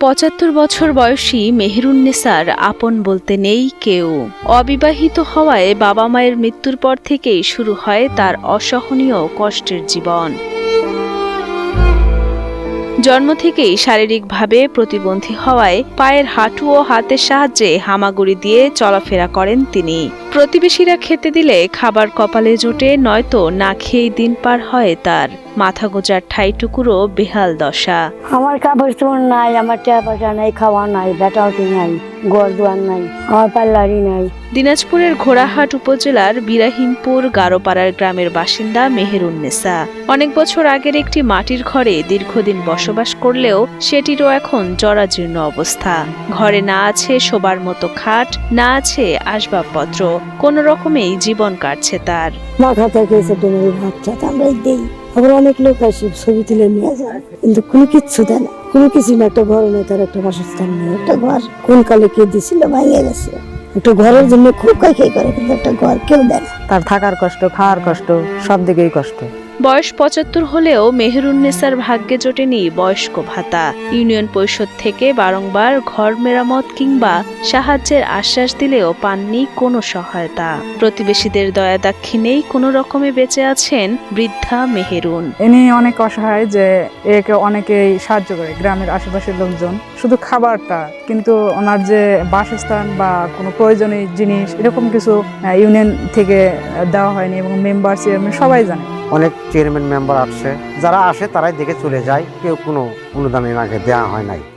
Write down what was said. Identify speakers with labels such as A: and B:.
A: পঁচাত্তর বছর বয়সী মেহেরুন্নেসার আপন বলতে নেই কেউ। অবিবাহিত হওয়ায় বাবা মায়ের মৃত্যুর পর থেকেই শুরু হয় তার অসহনীয় কষ্টের জীবন। জন্ম থেকেই শারীরিকভাবে প্রতিবন্ধী হওয়ায় পায়ের হাঁটু ও হাতের সাহায্যে হামাগুড়ি দিয়ে চলাফেরা করেন তিনি। প্রতিবেশীরা খেতে দিলে খাবার কপালে জোটে নয়তো না খেয়েই দিন পার হয় তার। মাথা গোজার ঠাইটুকুরও বেহাল দশা।
B: আমার কাপড় চোপড় নাই আমার টাকা পয়সা নাই খাওয়া নাই বেটাওটি নাই ঘর দুয়ার নাই আমার পাল্লারি নাই।
A: দিনাজপুরের ঘোড়াহাট উপজেলার বিরাহিমপুর গারোপাড়ার গ্রামের বাসিন্দা মেহেরুন্নেসা। অনেক বছর আগের একটি মাটির ঘরে দীর্ঘদিন বসবাস করলেও সেটিরও এখন জরাজীর্ণ অবস্থা। ঘরে না আছে শোবার মতো খাট না আছে আসবাবপত্র। কোনো রকমেই জীবন কাটছে তার।
B: মাথা থেকে এসে আমরা দিই। আবার অনেক লোক আসে ছবি তুলে নিয়ে যায় কিন্তু কোনো কিচ্ছু দেয় না। কোনো কিছু না একটা ঘর নেই তার একটা বাসস্থান নেই একটা ঘর। কোন কালে কে দিছিল ভাঙিয়ে গেছে। একটা ঘরের জন্য খুব কাই খাই করে কিন্তু একটা ঘর কেউ দেয় না।
C: তার থাকার কষ্ট খাওয়ার কষ্ট সব দিকেই কষ্ট।
A: বয়স পঁচাত্তর হলেও মেহেরুন্নেসার ভাগ্যে জোটেনি বয়স্ক ভাতা। ইউনিয়ন পরিষদ থেকে বারংবার ঘর মেরামত কিংবা সাহায্যের আশ্বাস দিলেও পাননি কোনো সহায়তা। প্রতিবেশীদের দয়া দাক্ষিণেই কোনো রকমে বেঁচে আছেন বৃদ্ধা মেহেরুন।
C: ইনি অনেক অসহায় যে একে অনেকেই সাহায্য করে, গ্রামের আশেপাশের লোকজন। শুধু খাবারটা, কিন্তু ওনার যে বাসস্থান বা কোনো প্রয়োজনীয় জিনিস, এরকম কিছু ইউনিয়ন থেকে দেওয়া হয়নি এবং মেম্বার চেয়ারম্যান সবাই জানে।
D: অনেক চেয়ারম্যান মেম্বার আসছে যারা আসে তারাই দেখে চলে যায়। কেউ কোনো অনুদানের আগে দেওয়া হয় নাই।